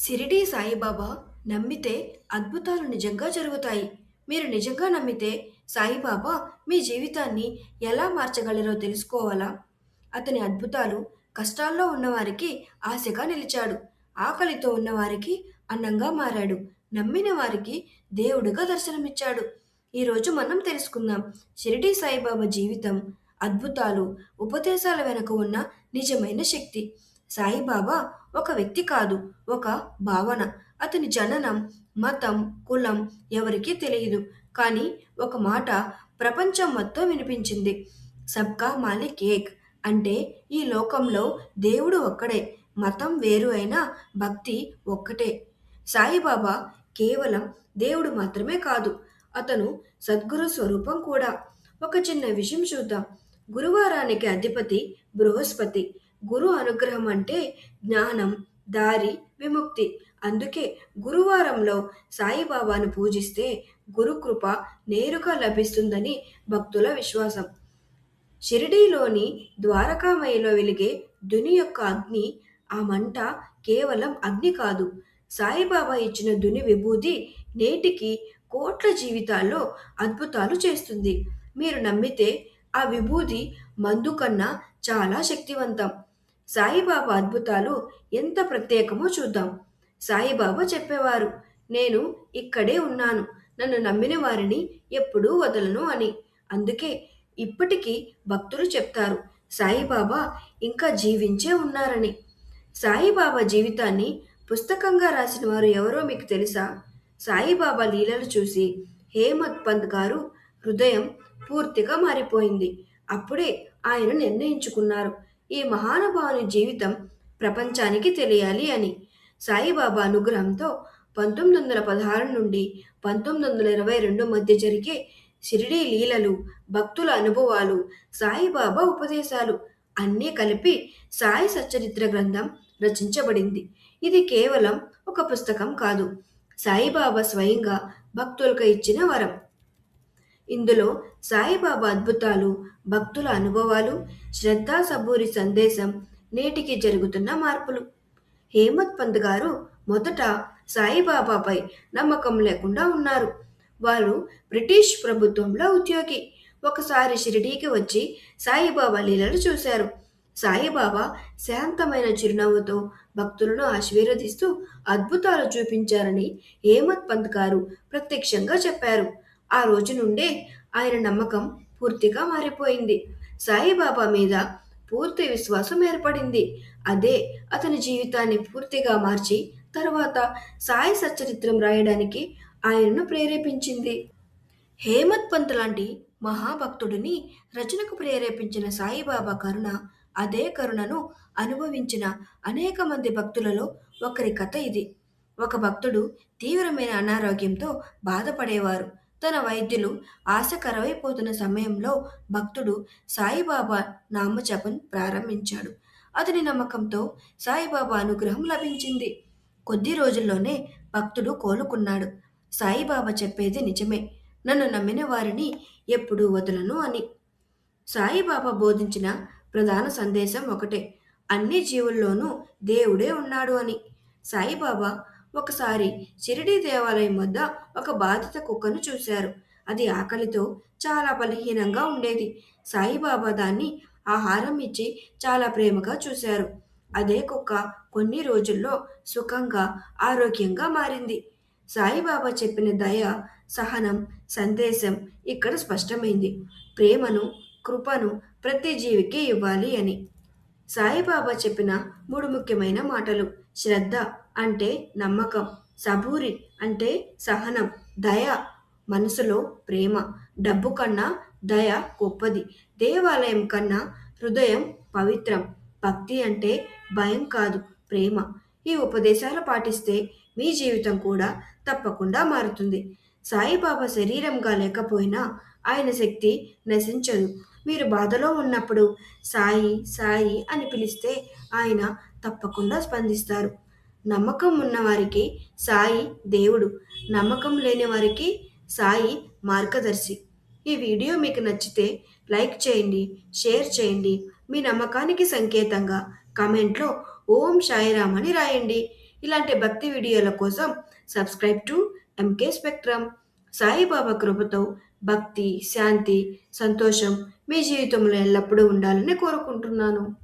షిరిడీ సాయిబాబా నమ్మితే అద్భుతాలు నిజంగా జరుగుతాయి. మీరు నిజంగా నమ్మితే సాయిబాబా మీ జీవితాన్ని ఎలా మార్చగలరో తెలుసుకోవాలా? అతని అద్భుతాలు కష్టాల్లో ఉన్నవారికి ఆశగా నిలిచాడు. ఆకలితో ఉన్నవారికి అన్నంగా మారాడు. నమ్మిన వారికి దేవుడుగా దర్శనమిచ్చాడు. ఈరోజు మనం తెలుసుకుందాం షిరిడీ సాయిబాబా జీవితం అద్భుతాలు ఉపదేశాల వెనుక ఉన్న నిజమైన శక్తి. సాయిబాబా ఒక వ్యక్తి కాదు ఒక భావన. అతని జననం మతం కులం ఎవరికీ తెలియదు. కానీ ఒక మాట ప్రపంచం మొత్తం వినిపించింది. సబ్కా మాలిక్ ఏక్ అంటే ఈ లోకంలో దేవుడు ఒక్కడే మతం వేరు అయినా భక్తి ఒక్కటే. సాయిబాబా కేవలం దేవుడు మాత్రమే కాదు అతను సద్గురు స్వరూపం కూడా. ఒక చిన్న విషయం చూద్దాం. గురువారానికి అధిపతి బృహస్పతి గురు అనుగ్రహం అంటే జ్ఞానం దారి విముక్తి. అందుకే గురువారంలో సాయిబాబాను పూజిస్తే గురుకృప నేరుగా లభిస్తుందని భక్తుల విశ్వాసం. షిరిడీలోని ద్వారకామయిలో వెలిగే దుని యొక్క అగ్ని ఆ మంట కేవలం అగ్ని కాదు. సాయిబాబా ఇచ్చిన దుని విభూది నేటికి కోట్ల జీవితాల్లో అద్భుతాలు చేస్తుంది. మీరు నమ్మితే ఆ విభూది మందు కన్నా చాలా శక్తివంతం. సాయిబాబా అద్భుతాలు ఎంత ప్రత్యేకమో చూద్దాం. సాయిబాబా చెప్పేవారు నేను ఇక్కడే ఉన్నాను. నన్ను నమ్మిన వారిని ఎప్పుడూ వదలను అని. అందుకే ఇప్పటికీ భక్తులు చెప్తారు సాయిబాబా ఇంకా జీవించే ఉన్నారని. సాయిబాబా జీవితాన్ని పుస్తకంగా రాసిన వారు ఎవరో మీకు తెలుసా? సాయిబాబా లీలలు చూసి హేమత్ పంత్ గారు హృదయం పూర్తిగా మారిపోయింది. అప్పుడే ఆయన నిర్ణయించుకున్నారు. ఈ మహానుభావుని జీవితం ప్రపంచానికి తెలియాలి అని సాయిబాబా అనుగ్రహంతో పంతొమ్మిది వందల పదహారు నుండి పంతొమ్మిది వందల ఇరవై రెండు మధ్య జరిగే షిరిడీ లీలలు భక్తుల అనుభవాలు సాయిబాబా ఉపదేశాలు అన్నీ కలిపి సాయి సచ్చరిత్ర గ్రంథం రచించబడింది. ఇది కేవలం ఒక పుస్తకం కాదు. సాయిబాబా స్వయంగా భక్తులకు ఇచ్చిన వరం. ఇందులో సాయిబాబా అద్భుతాలు భక్తుల అనుభవాలు శ్రద్ధా సబూరి సందేశం నేటికి జరుగుతున్న మార్పులు. హేమత్ పంత్ గారు మొదట సాయిబాబాపై నమ్మకం లేకుండా ఉన్నారు. వారు బ్రిటిష్ ప్రభుత్వంలో ఉద్యోగి. ఒకసారి షిరిడీకి వచ్చి సాయిబాబా లీలలు చూశారు. సాయిబాబా శాంతమైన చిరునవ్వుతో భక్తులను ఆశీర్వదిస్తూ అద్భుతాలు చూపించారని హేమత్ పంత్ గారు ప్రత్యక్షంగా చెప్పారు. ఆ రోజు నుండే ఆయన నమ్మకం పూర్తిగా మారిపోయింది. సాయిబాబా మీద పూర్తి విశ్వాసం ఏర్పడింది. అదే అతని జీవితాన్ని పూర్తిగా మార్చి తర్వాత సాయి సచ్చరిత్రం రాయడానికి ఆయనను ప్రేరేపించింది. హేమత్ పంత్ లాంటి మహాభక్తుడిని రచనకు ప్రేరేపించిన సాయిబాబా కరుణ అదే కరుణను అనుభవించిన అనేక మంది భక్తులలో ఒకరి కథ ఇది. ఒక భక్తుడు తీవ్రమైన అనారోగ్యంతో బాధపడేవారు. తన వైద్యులు ఆశకరమైపోతున్న సమయంలో భక్తుడు సాయిబాబా నామజపం ప్రారంభించాడు. అతని నమ్మకంతో సాయిబాబా అనుగ్రహం లభించింది. కొద్ది రోజుల్లోనే భక్తుడు కోలుకున్నాడు. సాయిబాబా చెప్పేది నిజమే. నన్ను నమ్మిన వారిని ఎప్పుడూ వదలను అని. సాయిబాబా బోధించిన ప్రధాన సందేశం ఒకటే. అన్ని జీవుల్లోనూ దేవుడే ఉన్నాడు అని. సాయిబాబా ఒకసారి షిరిడీ దేవాలయం వద్ద ఒక బాధిత కుక్కను చూశారు. అది ఆకలితో చాలా బలహీనంగా ఉండేది. సాయిబాబా దాన్ని ఆహారం ఇచ్చి చాలా ప్రేమగా చూశారు. అదే కుక్క కొన్ని రోజుల్లో సుఖంగా ఆరోగ్యంగా మారింది. సాయిబాబా చెప్పిన దయ సహనం సందేశం ఇక్కడ స్పష్టమైంది. ప్రేమను కృపను ప్రతి జీవికి ఇవ్వాలి అని. సాయిబాబా చెప్పిన మూడు ముఖ్యమైన మాటలు. శ్రద్ధ అంటే నమ్మకం సబూరి అంటే సహనం దయ మనసులో ప్రేమ డబ్బు కన్నా దయ గొప్పది దేవాలయం కన్నా హృదయం పవిత్రం భక్తి అంటే భయం కాదు ప్రేమ. ఈ ఉపదేశాలు పాటిస్తే మీ జీవితం కూడా తప్పకుండా మారుతుంది. సాయిబాబా శరీరంగా లేకపోయినా ఆయన శక్తి నశించదు. మీరు బాధలో ఉన్నప్పుడు సాయి సాయి అని పిలిస్తే ఆయన తప్పకుండా స్పందిస్తారు. నమ్మకం ఉన్నవారికి సాయి దేవుడు నమ్మకం లేని వారికి సాయి మార్గదర్శి. ఈ వీడియో మీకు నచ్చితే లైక్ చేయండి షేర్ చేయండి. మీ నమ్మకానికి సంకేతంగా కామెంట్లో ఓం సాయిరామ్ అని రాయండి. ఇలాంటి భక్తి వీడియోల కోసం subscribe to MK spectrum Saibaba కృపతో భక్తి శాంతి సంతోషం మీ జీవితంలో ఎల్లప్పుడూ ఉండాలని కోరుకుంటున్నాను.